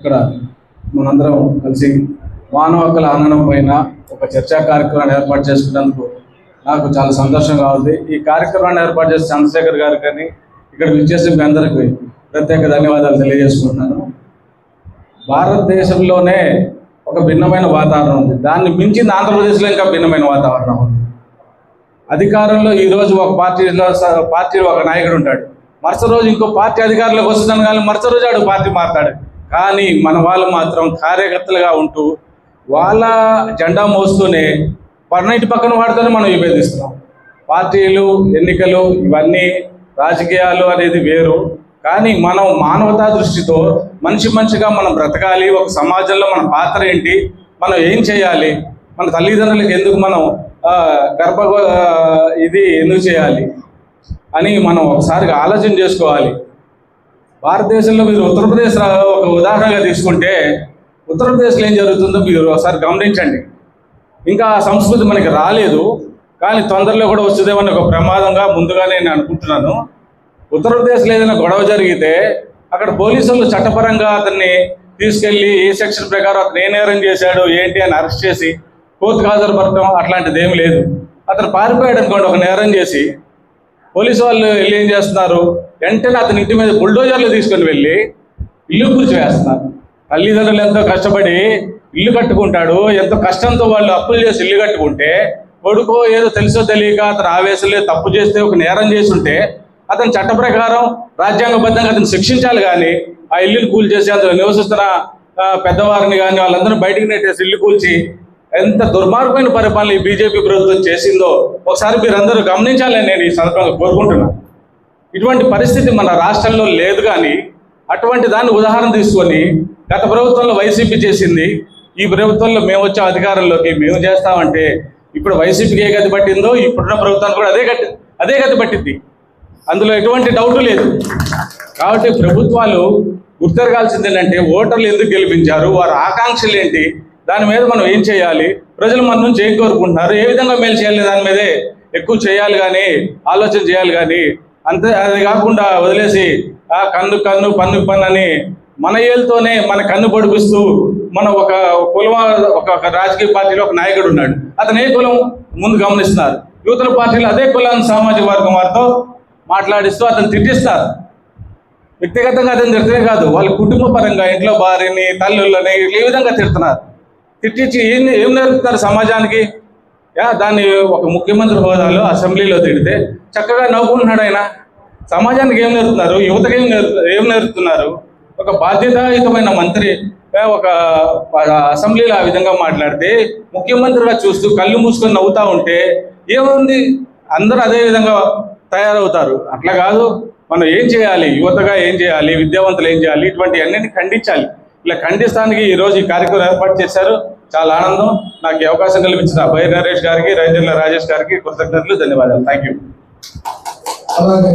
ఇక్కడ మనందరం కలిసి మానవ హక్కుల ఆనందం పైన ఒక చర్చా కార్యక్రమాన్ని ఏర్పాటు చేసుకున్నందుకు నాకు చాలా సంతోషంగా ఉంది ఈ కార్యక్రమాన్ని ఏర్పాటు చేసిన చంద్రశేఖర్ గారు కానీ ఇక్కడ విచ్చేసి మీ అందరికీ ప్రత్యేక ధన్యవాదాలు తెలియజేసుకుంటున్నాను. భారతదేశంలోనే ఒక భిన్నమైన వాతావరణం ఉంది. దాన్ని మించింది ఆంధ్రప్రదేశ్లో ఇంకా భిన్నమైన వాతావరణం ఉంది. అధికారంలో ఈరోజు ఒక పార్టీలో స- పార్టీలో ఒక నాయకుడు ఉంటాడు. మరుస రోజు ఇంకో పార్టీ అధికారంలోకి వస్తుందని కానీ మరుసటి రోజు ఆడు పార్టీ మారుతాడు. కానీ మన వాళ్ళు మాత్రం కార్యకర్తలుగా ఉంటూ వాళ్ళ జెండా మోస్తూనే పన్నీటి పక్కన వాడితోనే మనం విభేదిస్తున్నాం పార్టీలు ఎన్నికలు ఇవన్నీ రాజకీయాలు అనేది వేరు. కానీ మనం మానవతా దృష్టితో మనిషి మనిషిగా మనం బ్రతకాలి ఒక సమాజంలో మన పాత్ర ఏంటి మనం ఏం చేయాలి మన తల్లిదండ్రులకు ఎందుకు మనం గర్భ ఇది ఎందుకు చేయాలి అని మనం ఒకసారిగా ఆలోచన చేసుకోవాలి. భారతదేశంలో మీరు ఉత్తరప్రదేశ్ ఒక ఉదాహరణగా తీసుకుంటే ఉత్తరప్రదేశ్లో ఏం జరుగుతుందో మీరు ఒకసారి గమనించండి. ఇంకా ఆ సంస్కృతి మనకి రాలేదు కానీ తొందరలో కూడా వస్తుందేమని ఒక ప్రమాదంగా ముందుగానే నేను అనుకుంటున్నాను. ఉత్తరప్రదేశ్లో ఏదైనా గొడవ జరిగితే అక్కడ పోలీసులు చట్టపరంగా అతన్ని తీసుకెళ్ళి ఏ సెక్షన్ ప్రకారం అతను ఏ నేరం చేశాడు ఏంటి అని అరెస్ట్ చేసి కోర్టుకు హాజరుపడటం అట్లాంటిది ఏం లేదు. అతను పారిపోయాడు అనుకోండి ఒక నేరం చేసి. పోలీసు వాళ్ళు వెళ్ళి ఏం చేస్తున్నారు? వెంటనే అతని ఇంటి మీద బుల్డోజర్లు తీసుకొని వెళ్ళి ఇల్లు కూర్చివేస్తున్నారు తల్లిదండ్రులు ఎంతో కష్టపడి ఇల్లు కట్టుకుంటాడు ఎంతో కష్టంతో వాళ్ళు అప్పులు చేసి ఇల్లు కట్టుకుంటే కొడుకు ఏదో తెలుసో తెలియక అతను ఆవేశంలో తప్పు చేస్తే ఒక నేరం చేసి ఉంటే అతని చట్ట ప్రకారం రాజ్యాంగబద్ధంగా అతను శిక్షించాలి కానీ ఆ ఇల్లుని కూల్చేసి అందులో నివసిస్తున్న పెద్దవారిని కానీ వాళ్ళందరూ బయటకు నెట్టేసి ఇల్లు కూల్చి ఎంత దుర్మార్గమైన పరిపాలన ఈ బీజేపీ ప్రభుత్వం చేసిందో ఒకసారి మీరందరూ గమనించాలని నేను ఈ సందర్భంగా కోరుకుంటున్నాను. ఇటువంటి పరిస్థితి మన రాష్ట్రంలో లేదు కానీ అటువంటి దాన్ని ఉదాహరణ తీసుకొని గత ప్రభుత్వంలో వైసీపీ చేసింది. ఈ ప్రభుత్వంలో మేము వచ్చే అధికారంలోకి మేము చేస్తామంటే ఇప్పుడు వైసీపీకి ఏ గతి పట్టిందో ఇప్పుడున్న ప్రభుత్వానికి కూడా అదే గతి అదే గతి పట్టింది అందులో ఎటువంటి డౌట్ లేదు. కాబట్టి ప్రభుత్వాలు గుర్తెరగాల్సింది ఏంటంటే ఓటర్లు ఎందుకు గెలిపించారు? వారి ఆకాంక్షలు ఏంటి? దాని మీద మనం ఏం చేయాలి? ప్రజలు మన నుంచి ఏం కోరుకుంటున్నారు? ఏ విధంగా మేలు చేయాలి దాని మీదే? ఎక్కువ చేయాలి కానీ ఆలోచన చేయాలి కానీ అంతే అది కాకుండా వదిలేసి ఆ కన్ను కన్ను పన్ను పన్ను అని మన ఏళ్ళతోనే మన కన్ను పడిపిస్తూ మన ఒక కులం ఒక రాజకీయ పార్టీలో ఒక నాయకుడు ఉన్నాడు. అతను ఏ కులం ముందు గమనిస్తున్నారు? యువతల పార్టీలో అదే కులాన్ని సామాజిక వర్గం వారితో మాట్లాడిస్తూ అతను తిట్టిస్తారు. వ్యక్తిగతంగా అతను తిడితే కాదు వాళ్ళ కుటుంబ పరంగా ఇంట్లో భార్యని తల్లులని ఈ విధంగా తిడుతున్నారు. తిట్టించి ఏం ఏం నేర్పుతారు సమాజానికి? దాన్ని ఒక ముఖ్యమంత్రి హోదాలో అసెంబ్లీలో తిడితే చక్కగా నవ్వుకుంటున్నాడు ఆయన. సమాజానికి ఏం నేర్పుతున్నారు? యువతకి ఏం ఏం నేర్పుతున్నారు? ఒక బాధ్యతాయుతమైన మంత్రి ఒక అసెంబ్లీలో ఆ విధంగా మాట్లాడితే ముఖ్యమంత్రిగా చూస్తూ కళ్ళు మూసుకొని నవ్వుతూ ఉంటే ఏముంది? అందరూ అదే విధంగా తయారవుతారు. అట్లా కాదు. మనం ఏం చేయాలి? యువతగా ఏం చేయాలి? విద్యావంతులు ఏం చేయాలి? ఇటువంటి అన్నింటినీ ఖండించాలి. ఇలా ఖండిస్తానికి ఈరోజు ఈ కార్యక్రమం ఏర్పాటు చేశారు. చాలా ఆనందం. నాకు ఈ అవకాశం కల్పించిన బై నరేష్ గారికి రైతుల రాజేష్ గారికి కృతజ్ఞతలు ధన్యవాదాలు. థ్యాంక్ యూ అలాగే.